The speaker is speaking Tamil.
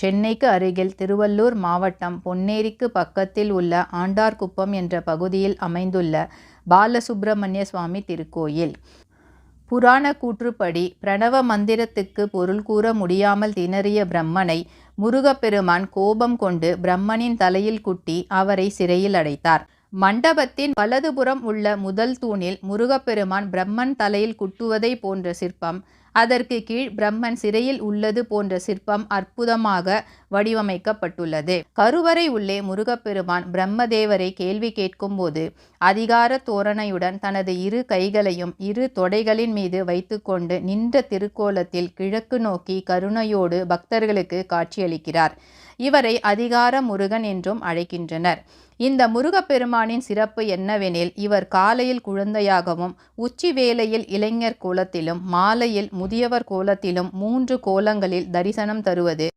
சென்னைக்கு அருகில் திருவள்ளூர் மாவட்டம் பொன்னேரிக்கு பக்கத்தில் உள்ள ஆண்டார்குப்பம் என்ற பகுதியில் அமைந்துள்ள பாலசுப்பிரமணிய சுவாமி திருக்கோயில். புராண கூற்றுப்படி பிரணவ மந்திரத்துக்கு பொருள் கூற முடியாமல் திணறிய பிரம்மனை முருகப்பெருமான் கோபம் கொண்டு பிரம்மனின் தலையில் குட்டி அவரை சிறையில் அடைத்தார். மண்டபத்தின் வலதுபுறம் உள்ள முதல் தூணில் முருகப்பெருமான் பிரம்மன் தலையில் குட்டுவதை போன்ற சிற்பம் அதற்கு கீழ் பிரம்மன் சிறையில் உள்ளது போன்ற சிற்பம் அற்புதமாக வடிவமைக்கப்பட்டுள்ளது. கருவறை உள்ளே முருகப்பெருமான் பிரம்மதேவரை கேள்வி கேட்கும்போது அதிகார தோரணையுடன் தனது இரு கைகளையும் இரு தொடைகளின் மீது வைத்துக்கொண்டு நின்ற திருக்கோலத்தில் கிழக்கு நோக்கி கருணையோடு பக்தர்களுக்கு காட்சியளிக்கிறார். இவரை அதிகார முருகன் என்றும் அழைக்கின்றனர். இந்த முருகப்பெருமானின் சிறப்பு என்னவெனில் இவர் காலையில் குழந்தையாகவும் உச்சி வேளையில் இளைஞர் கோலத்திலும் மாலையில் முதியவர் கோலத்திலும் மூன்று கோலங்களில் தரிசனம் தருவது.